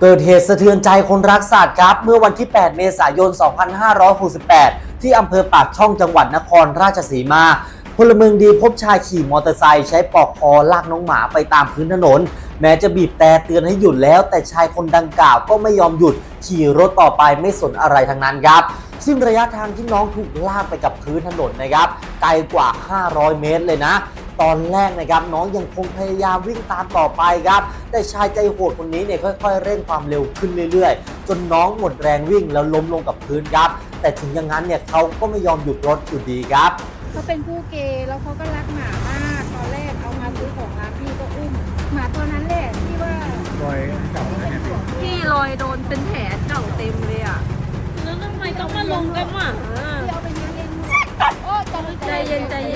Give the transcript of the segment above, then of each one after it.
เกิดเหตุสะเทือนใจคนรักสัตว์ครับ เมื่อวันที่ 8 เมษายน 2568 ที่อำเภอปากช่องจังหวัดนครราชสีมา พลเมืองดีพบชายขี่มอเตอร์ไซค์ใช้ปอกคอลากน้องหมาไปตามพื้นถนน แม้จะบีบแต่เตือนให้หยุดแล้ว แต่ชายคนดังกล่าวก็ไม่ยอมหยุด ขี่รถต่อไปไม่สนอะไรทั้งนั้นครับซึ่งระยะทางที่น้องถูกลากไปกับพื้นถนนนะครับ ไกลกว่า 500 เมตรเลยนะ ตอนแรกนะครับน้องยังคงพยายามวิ่งตามต่อไปครับ แต่ชายใจโหดคนนี้เนี่ยค่อยๆ เร่งความเร็วขึ้นเรื่อยๆ จนน้องหมดแรงวิ่งแล้วล้มลงกับพื้นครับ แต่ถึงอย่างนั้นเนี่ยเขาก็ไม่ยอมหยุดรถอยู่ดีครับ เขาเป็นผู้เกย์แล้วเขาก็รักหมามาก ตอนแรกเอามาซื้อของร้านพี่ก็อุ้มหมาตัวนั้นแหละที่ว่ารอยเก่าแล้วเนี่ยพี่รอยโดนเป็นแผลเก่าเต็มเลยอะแล้วทำไมต้องมาลงกับหมาที่เอาไปเลี้ยงเองหมดโอ้ใจใจเย็นใจเย็น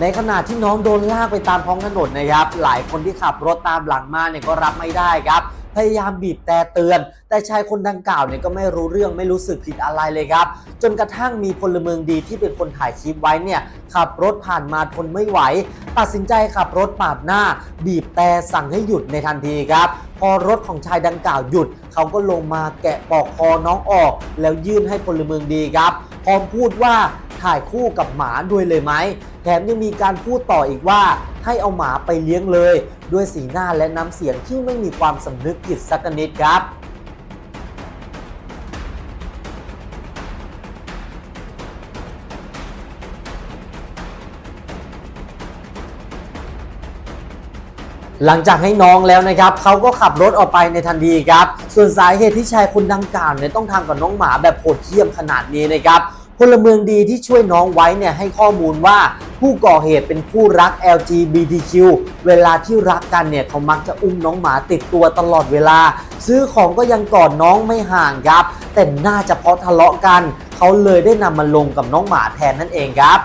ในขณะที่น้องโดนลากไปตามท้องถนนนะครับ หลายคนที่ขับรถตามหลังมาเนี่ยก็รับไม่ได้ครับ พยายามบีบแต่เตือน แต่ชายคนดังกล่าวเนี่ยก็ไม่รู้เรื่องไม่รู้สึกผิดอะไรเลยครับ จนกระทั่งมีพลเมืองดีที่เป็นคนถ่ายคลิปไว้เนี่ยขับรถผ่านมาทนไม่ไหว ตัดสินใจขับรถปาดหน้า บีบแต่สั่งให้หยุดในทันทีครับพอรถของชายดังกล่าวหยุด เขาก็ลงมาแกะปลอกคอน้องออก แล้วยื่นให้พลเมืองดีครับ พร้อมพูดว่า ถ่ายคู่กับหมาด้วยเลยไหม แถมยังมีการพูดต่ออีกว่า ให้เอาหมาไปเลี้ยงเลย ด้วยสีหน้าและน้ำเสียงที่ไม่มีความสำนึกผิดสักนิดครับหลังจากให้น้องแล้วนะครับเขาก็ขับรถออกไปในทันทีครับ ส่วนสาเหตุที่ชายคนดังกล่าวเนี่ยต้องทำกับน้องหมาแบบโหดเหี้ยมขนาดนี้นะครับ พลเมืองดีที่ช่วยน้องไว้เนี่ยให้ข้อมูลว่าผู้ก่อเหตุเป็นผู้รัก LGBTQ เวลาที่รักกันเนี่ยเขามักจะอุ้มน้องหมาติดตัวตลอดเวลา ซื้อของก็ยังกอดน้องไม่ห่างครับ แต่น่าจะเพราะทะเลาะกัน เขาเลยได้นำมาลงกับน้องหมาแทนนั่นเองครับ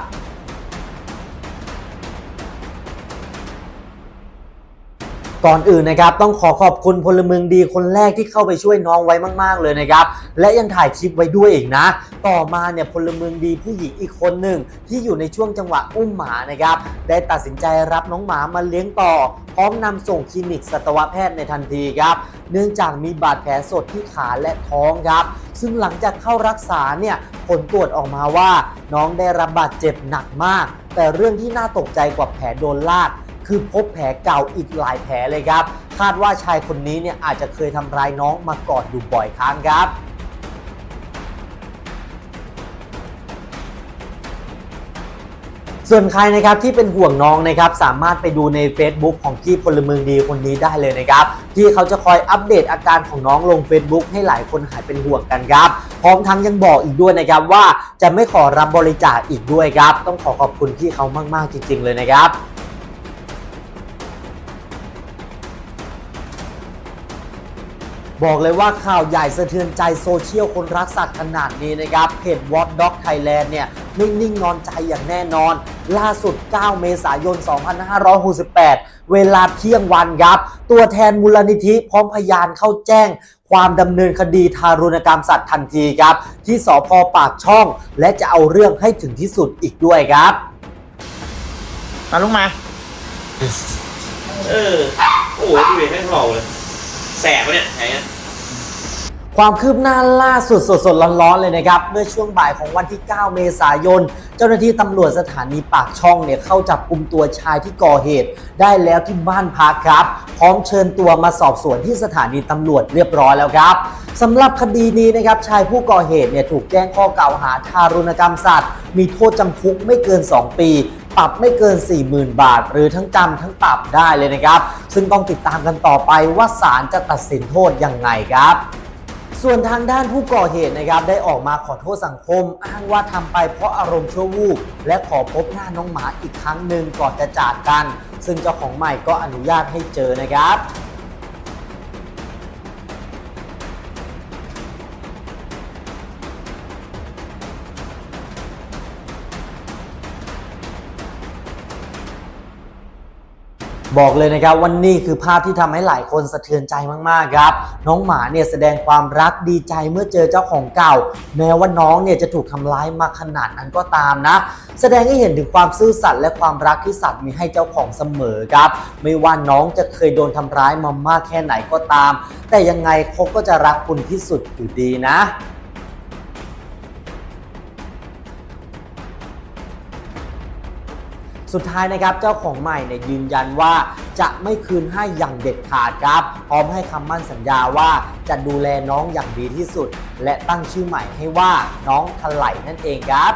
ก่อนอื่นนะครับต้องขอขอบคุณพลเมืองดีคนแรกที่เข้าไปช่วยน้องไว้มากๆเลยนะครับ และยังถ่ายคลิปไว้ด้วยอีกนะ ต่อมาเนี่ยพลเมืองดีผู้หญิงอีกคนหนึ่งที่อยู่ในช่วงจังหวะอุ้มหมานะครับ ได้ตัดสินใจรับน้องหมามาเลี้ยงต่อ พร้อมนำส่งคลินิกสัตวแพทย์ในทันทีครับเนื่องจากมีบาดแผลสดที่ขาและท้องครับ ซึ่งหลังจากเข้ารักษาเนี่ยผลตรวจออกมาว่า น้องได้รับบาดเจ็บหนักมาก แต่เรื่องที่น่าตกใจกว่าแผลโดนลาก คือพบแผลเก่าอีกหลายแผลเลยครับ คาดว่าชายคนนี้เนี่ยอาจจะเคยทำร้ายน้องมาก่อนอยู่บ่อยครั้งครับส่วนใครนะครับที่เป็นห่วงน้องนะครับสามารถไปดูใน Facebook ของพี่พลเมืองดีคนนี้ได้เลยนะครับที่เขาจะคอยอัปเดตอาการของน้องลง Facebook ให้หลายคนหายเป็นห่วงกันครับ พร้อมทั้งยังบอกอีกด้วยนะครับว่าจะไม่ขอรับบริจาคอีกด้วยครับ ต้องขอขอบคุณพี่เขามากๆจริง ๆ เลยนะครับ บอกเลยว่าข่าวใหญ่สะเทือนใจโซเชียลคนรักสัตว์ขนาดนี้นะครับเพจ What Dog Thailand เนี่ยไม่นิ่งนอนใจอย่างแน่นอน ล่าสุด 9 เมษายน 2568 เวลาเที่ยงวันครับ ตัวแทนมูลนิธิพร้อมพยานเข้าแจ้งความดำเนินคดีทารุณกรรมสัตว์ทันทีครับ ที่สพปากช่อง และจะเอาเรื่องให้ถึงที่สุดอีกด้วยครับมาลุกมา เออ โอ้โหดูดิแม่งเห่าเลย แสบปะเนี่ยไหนอะ ความคืบหน้าล่าสุดสดๆร้อนๆเลยนะครับ เมื่อช่วงบ่ายของวันที่ 9 เมษายน เจ้าหน้าที่ตำรวจสถานีปากช่องเนี่ยเข้าจับกลุ่มตัวชายที่ก่อเหตุ ได้แล้วที่บ้านพักครับ พร้อมเชิญตัวมาสอบสวนที่สถานีตำรวจเรียบร้อยแล้วครับสำหรับคดีนี้นะครับชายผู้ก่อเหตุเนี่ยถูกแจ้งข้อกล่าวหาทารุณกรรมสัตว์ มีโทษจำคุกไม่เกิน 2 ปี ปรับไม่เกิน 40,000 บาท หรือทั้งจำทั้งปรับได้เลยนะครับ ซึ่งต้องติดตามกันต่อไปว่าศาลจะตัดสินโทษยังไงครับส่วนทางด้านผู้ก่อเหตุนะครับได้ออกมาขอโทษสังคม อ้างว่าทำไปเพราะอารมณ์ชั่ววูบและขอพบหน้าน้องหมาอีกครั้งหนึ่งก่อนจะจากกัน ซึ่งเจ้าของใหม่ก็อนุญาตให้เจอนะครับ บอกเลยนะครับว่านี่คือภาพที่ทำให้หลายคนสะเทือนใจมากๆครับ น้องหมาเนี่ยแสดงความรักดีใจเมื่อเจอเจ้าของเก่า แม้ว่าน้องเนี่ยจะถูกทำร้ายมาขนาดนั้นก็ตามนะ แสดงให้เห็นถึงความซื่อสัตย์และความรักที่สัตว์มีให้เจ้าของเสมอครับ ไม่ว่าน้องจะเคยโดนทำร้ายมามากแค่ไหนก็ตาม แต่ยังไงเขาก็จะรักคุณที่สุดอยู่ดีนะ สุดท้ายนะครับเจ้าของใหม่เนี่ยยืนยันว่าจะไม่คืนให้อย่างเด็ดขาดครับ พร้อมให้คำมั่นสัญญาว่าจะดูแลน้องอย่างดีที่สุด และตั้งชื่อใหม่ให้ว่าน้องถลายนั่นเองครับ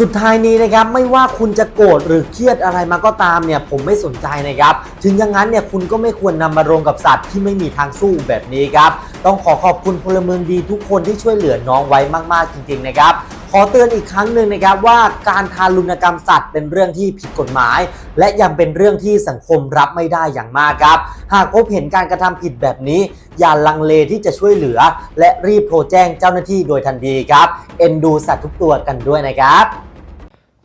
สุดท้ายนี้นะครับไม่ว่าคุณจะโกรธหรือเครียดอะไรมาก็ตามเนี่ยผมไม่สนใจนะครับ ถึงอย่างนั้นเนี่ยคุณก็ไม่ควรนำมาลงกับสัตว์ที่ไม่มีทางสู้แบบนี้ครับ ต้องขอขอบคุณพลเมืองดีทุกคนที่ช่วยเหลือน้องไว้มากๆจริงๆนะครับขอเตือนอีกครั้งหนึ่งนะครับว่าการทารุณกรรมสัตว์เป็นเรื่องที่ผิดกฎหมาย และยังเป็นเรื่องที่สังคมรับไม่ได้อย่างมากครับ หากพบเห็นการกระทำผิดแบบนี้ อย่าลังเลที่จะช่วยเหลือ และรีบโทรแจ้งเจ้าหน้าที่โดยทันทีครับ เอ็นดูสัตว์ทุกตัวกันด้วยนะครับ